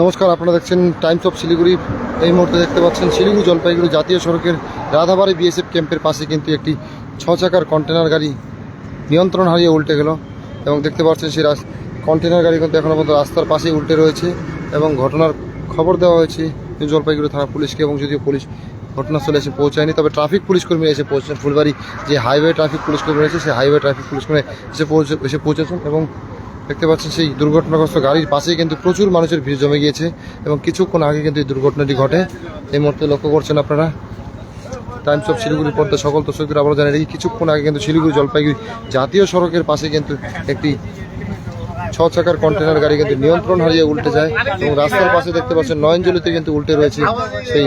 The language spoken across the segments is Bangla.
নমস্কার, আপনারা দেখছেন টাইমস অফ শিলিগুড়ি। এই মুহূর্তে দেখতে পাচ্ছেন শিলিগুড়ি জলপাইগুড়ি জাতীয় সড়কের রাধাবাড়ি বিএসএফ ক্যাম্পের পাশে কিন্তু একটি ছ চাকার কন্টেনার গাড়ি নিয়ন্ত্রণ হারিয়ে উল্টে গেল এবং দেখতে পাচ্ছেন সেই কন্টেনার গাড়ি কিন্তু এখনও পর্যন্ত রাস্তার পাশেই উল্টে রয়েছে এবং ঘটনার খবর দেওয়া হয়েছে জলপাইগুড়ি থানা পুলিশকে এবং যদিও পুলিশ ঘটনাস্থলে এসে পৌঁছায়নি, তবে ট্রাফিক পুলিশ কর্মীরা এসে পৌঁছেছেন। ফুলবাড়ি যে হাইওয়ে ট্রাফিক পুলিশ কর্মী রয়েছে, সেই হাইওয়ে ট্রাফিক পুলিশ কর্মী এসে পৌঁছে এসে পৌঁছেছেন এবং দেখতে পাচ্ছেন সেই দুর্ঘটনাগ্রস্ত গাড়ির পাশেই কিন্তু প্রচুর মানুষের ভিড় জমে গিয়েছে এবং কিছুক্ষণ আগে কিন্তু এই দুর্ঘটনাটি ঘটে। এই মুহূর্তে লক্ষ্য করছেন আপনারা? টাইমস অফ শিলিগুড়ির পর্দা সকল দর্শকদের আবার জানিয়ে রাখি, কিছুক্ষণ আগে কিন্তু শিলিগুড়ি জলপাইগুড়ি জাতীয় সড়কের পাশে কিন্তু একটি ছ চাকার কন্টেনার গাড়ি কিন্তু নিয়ন্ত্রণ হারিয়ে উল্টে যায় এবং রাস্তার পাশে দেখতে পাচ্ছেন নয়নজলিতে কিন্তু উল্টে রয়েছে সেই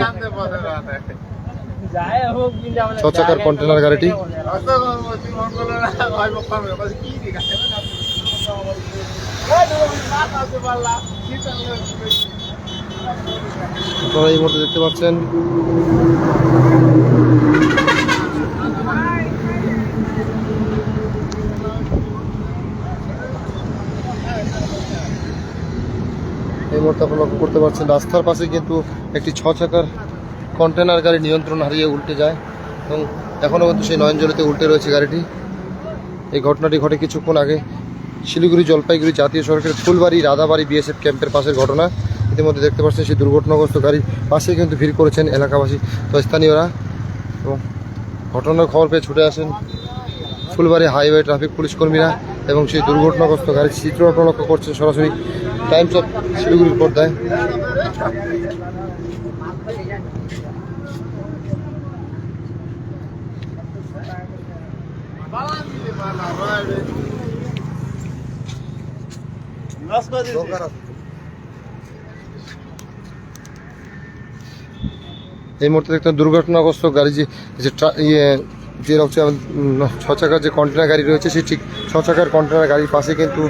ছ চাকার কন্টেনার গাড়িটি। আপনারা এই মুহূর্তে দেখতে পাচ্ছেন। এই মুহূর্তে আপনারা লক্ষ্য করতে পারছেন, রাস্তার পাশে কিন্তু একটি ছ চাকার কন্টেনার গাড়ি নিয়ন্ত্রণ হারিয়ে উল্টে যায় এবং এখনও কিন্তু সেই নয়নজলিতে উল্টে রয়েছে গাড়িটি। এই ঘটনাটি ঘটে কিছুক্ষণ আগে শিলিগুড়ি জলপাইগুড়ি জাতীয় সড়কের ফুলবাড়ি রাধাবাড়ি বিএসএফ ক্যাম্পের পাশের ঘটনা ইতিমধ্যে দেখতে পাচ্ছেন সেই দুর্ঘটনাগ্রস্ত গাড়ি পাশে কিন্তু ভিড় করেছেন এলাকাবাসী তো স্থানীয়রা এবং ঘটনার খবর পেয়ে ছুটে আসেন ফুলবাড়ি হাইওয়ে ট্রাফিক পুলিশ কর্মীরা এবং সেই দুর্ঘটনাগ্রস্ত গাড়ির চিত্র লক্ষ্য করছেন সরাসরি টাইমস অফ শিলিগুড়ির পর্দায় এই মুহূর্তে দেখতে দুর্ঘটনাগ্রস্ত গাড়ি যে ইয়ে যে উম, ছ চাকার যে কন্টেনার গাড়ি রয়েছে সেই ঠিক ছ চাকার কন্টেনার গাড়ির পাশে কিন্তু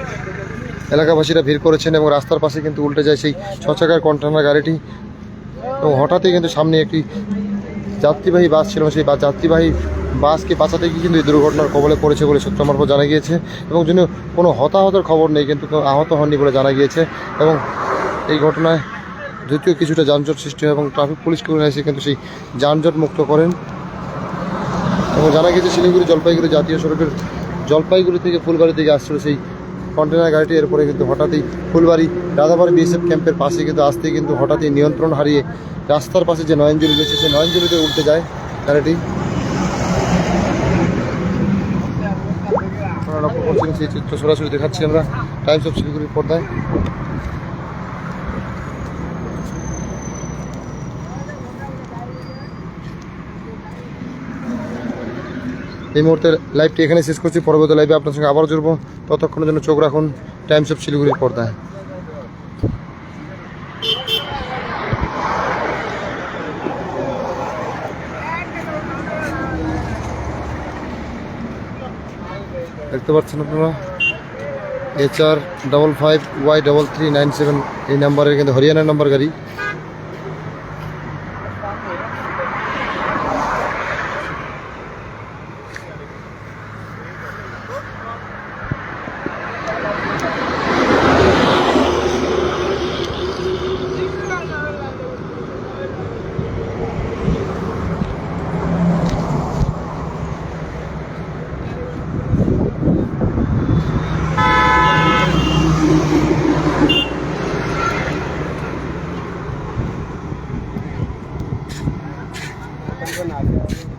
এলাকাবাসীরা ভিড় করেছেন এবং রাস্তার পাশে কিন্তু উল্টে যায় সেই ছ চাকার কন্টেনার গাড়িটি। এবং হঠাৎই কিন্তু সামনে একটি যাত্রীবাহী বাস ছিল সেই যাত্রীবাহী বাসকে বাঁচাতে গিয়ে কিন্তু এই দুর্ঘটনার কবলে পড়েছে বলে সূত্র মারফত জানা গিয়েছে এবং যিনি কোনো হতাহতের খবর নেই কিন্তু আহত হননি বলে জানা গিয়েছে এবং এই ঘটনায় যদিও কিছুটা যানজট সৃষ্টি হয় এবং ট্রাফিক পুলিশ কর্মীরা এসে কিন্তু সেই যানজট মুক্ত করেন। এবং জানা গিয়েছে শিলিগুড়ি জলপাইগুড়ি জাতীয় সড়কের জলপাইগুড়ি থেকে ফুলবাড়ি থেকে আসছিল সেই কন্টেনার গাড়িটি। এরপরে কিন্তু হঠাৎই ফুলবাড়ি রাধাবাড়ি বিএসএফ ক্যাম্পের পাশে কিন্তু আসতে কিন্তু হঠাৎই নিয়ন্ত্রণ হারিয়ে রাস্তার পাশে যে নয়নজলি রয়েছে, সেই নয়নজলিতে উঠতে যায় গাড়িটি। সেই চিত্র সরাসরি দেখাচ্ছি আমরা। টাইমস অফ শিলিগুড়ির পর্দায়। এই মুহূর্তে লাইভটি এখানে শেষ করছি। পরবর্তী লাইভে আপনার সঙ্গে আবার জুড়বো। ততক্ষণের জন্য চোখ রাখুন। টাইমস অফ শিলিগুড়ির পর্দায়। দেখতে পাচ্ছেন আপনারা H R double five Y double three nine seven এই নাম্বারের কিন্তু হরিয়ানার নাম্বার গাড়ি 是哪条